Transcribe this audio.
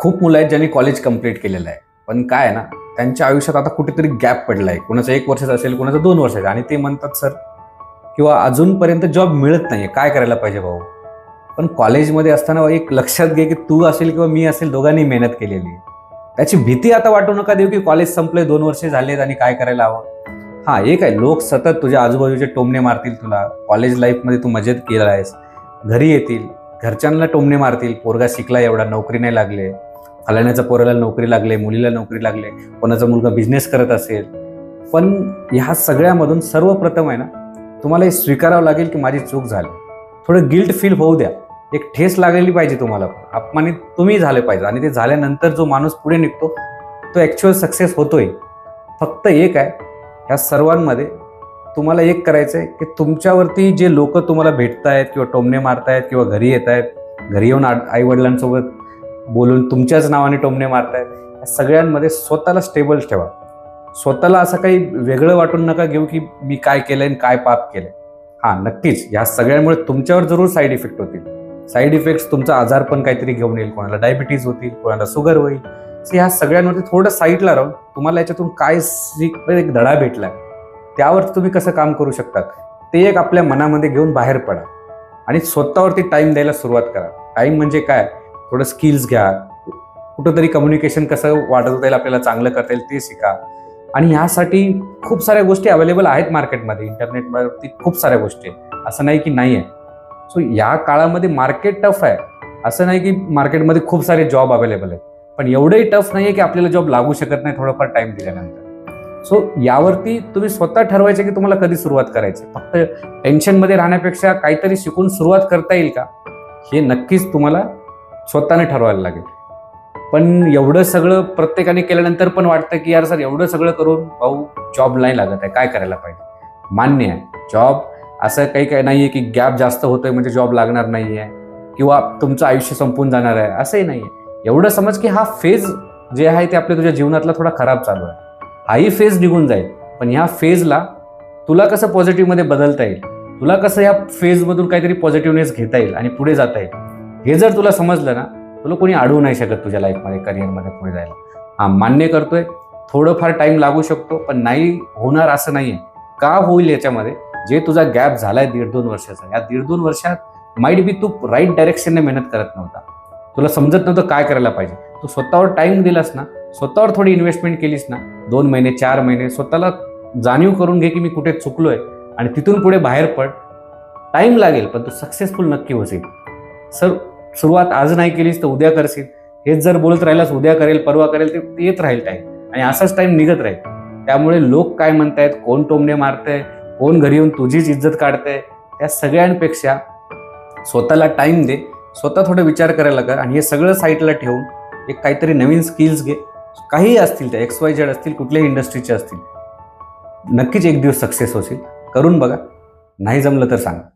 खूप मुलं आहेत ज्यांनी कॉलेज कंप्लीट केलेलं आहे. पण काय आहे ना त्यांच्या आयुष्यात आता कुठेतरी गॅप पडला आहे कोणाचं एक वर्षाचं असेल कोणाचं दोन वर्षाचं आणि ते म्हणतात सर किंवा अजूनपर्यंत जॉब मिळत नाही काय करायला पाहिजे भाऊ? पण कॉलेजमध्ये असताना एक लक्षात घे की तू असेल किंवा मी असेल दोघांनी मेहनत केलेली आहे. त्याची भीती आता वाटू नका देऊ की कॉलेज संपले दोन वर्षे झालेत आणि काय करायला हवं. हां एक आहे लोक सतत तुझ्या आजूबाजूचे टोमणे मारतील तुला. कॉलेज लाईफमध्ये तू मजेत केला आहेस घरी येतील. घरच्यांना टोमणे मारतील. पोरगा शिकला एवढा नोकरी नाही लागले. फलाण्याचा पोराला नोकरी लागले मुलीला नोकरी लागले कोणाचा मुलगा बिझनेस करत असेल. पण ह्या सगळ्यामधून सर्वप्रथम आहे ना तुम्हाला हे स्वीकारावं लागेल की माझी चूक झाली. थोडं गिल्ट फील होऊ द्या. एक ठेस लागलेली पाहिजे तुम्हाला. अपमानित तुम्ही झाले पाहिजे. आणि ते झाल्यानंतर जो माणूस पुढे निघतो तो ॲक्च्युअल सक्सेस होतोय. फक्त एक आहे ह्या सर्वांमध्ये तुम्हाला एक करायचं आहे की तुमच्यावरती जे लोक तुम्हाला भेटत आहेत किंवा टोमणे मारतायत किंवा घरी येत आहेत घरी येऊन आई वडिलांसोबत बोलून तुमच्याच नावाने टोमणे मारतायत. या सगळ्यांमध्ये स्वतःला स्टेबल ठेवा. स्वतःला असं काही वेगळं वाटून नका घेऊ की मी काय केलंय आणि काय पाप केलंय. हां नक्कीच. या सगळ्यामुळे तुमच्यावर जरूर साईड इफेक्ट होतील. साईड इफेक्ट्स तुमचा आजार पण काहीतरी घेऊन येईल. कोणाला डायबिटीज होतील कोणाला शुगर होईल. सो ह्या सगळ्यांवरती थोडं साईडला राहून तुम्हाला याच्यातून काय एक धडा भेटलाय त्यावर तुम्ही कसं काम करू शकतात ते एक आपल्या मनामध्ये घेऊन बाहेर पडा. आणि स्वतःवरती टाईम द्यायला सुरुवात करा. टाईम म्हणजे काय? थोडं स्किल्स घ्या. कुठंतरी कम्युनिकेशन कसं वाढवता येईल आपल्याला चांगलं करता येईल ते शिका. आणि ह्यासाठी खूप साऱ्या गोष्टी अवेलेबल आहेत मार्केटमध्ये इंटरनेटवरती खूप साऱ्या गोष्टी असं नाही की नाही आहे सो या काळामध्ये मार्केट टफ आहे. असं नाही की मार्केटमध्ये खूप सारे जॉब अवेलेबल आहेत. पण एवढंही टफ नाही आहे की आपल्याला जॉब लागू शकत नाही थोडंफार टाइम दिल्यानंतर. सो यावरती तुम्ही स्वतः ठरवायचे की तुम्हाला कधी सुरुवात करायची. फक्त टेन्शनमध्ये राहण्यापेक्षा काहीतरी शिकून सुरुवात करता येईल का? हे नक्कीच तुम्हाला स्वतःने ठरवायला लागेल. पण एवढं सगळं प्रत्येकाने केल्यानंतर पण वाटतं की यार सर एवढं सगळं करून भाऊ जॉब नाही लागत आहे. काय करायला पाहिजे? मान्य आहे. जॉब असं काही काही नाही आहे की गॅप जास्त होतोय म्हणजे जॉब लागणार नाही आहे किंवा तुमचं आयुष्य संपून जाणार आहे. असंही नाही आहे एवढं समज की हा फेज जे आहे ते आपल्या तुझ्या जीवनातला थोडा खराब चालू आहे. हाही फेज निघून जाईल. पण ह्या फेजला तुला कसं पॉझिटिव्हमध्ये बदलता येईल? तुला कसं या फेजमधून काहीतरी पॉझिटिव्हनेस घेता येईल आणि पुढे जाता येईल? हे जर तुला समजलं ना तुला कोणी अडवू नाही शकत तुझ्या लाईफमध्ये करिअरमध्ये पुढे जायला. हा मान्य करतोय थोडंफार टाइम लागू शकतो पण नाही होणार असं नाही आहे का होईल याच्यामध्ये? जे तुझा गॅप झालाय दीड दोन वर्षाचा या दीड दोन वर्षात माईट बी तू राईट डायरेक्शनने मेहनत करत नव्हता. तुला समजत नव्हतं काय करायला पाहिजे. तू स्वतःवर टाईम दिलास ना स्वतःवर थोडी इन्व्हेस्टमेंट केलीस ना दोन महिने चार महिने स्वतःला जाणीव करून घे की मी कुठे चुकलोय आणि तिथून पुढे बाहेर पड. टाइम लागेल पण तू सक्सेसफुल नक्की होशील. सर सुरुवात आज नाही केलीस तर उद्या करशील. हेच जर बोलत राहिलास उद्या करेल परवा करेल ते येत राहील टाईम आणि असाच टाईम निघत राहील. त्यामुळे लोक काय म्हणतायत? कोण टोमणे मारतंय? कोण घरी येऊन तुझीच इज्जत काढतंय? त्या सगळ्यांपेक्षा स्वतःला टाईम दे. स्वतः थोडं विचार करायला कर आणि हे सगळं साईटला ठेवून एक काहीतरी नवीन स्किल्स घे. काहीही असतील त्या एक्स वाय झेड असतील कुठल्याही इंडस्ट्रीचे असतील. नक्कीच एक दिवस सक्सेस होशील. करून बघा. नाही जमलं तर सांगा.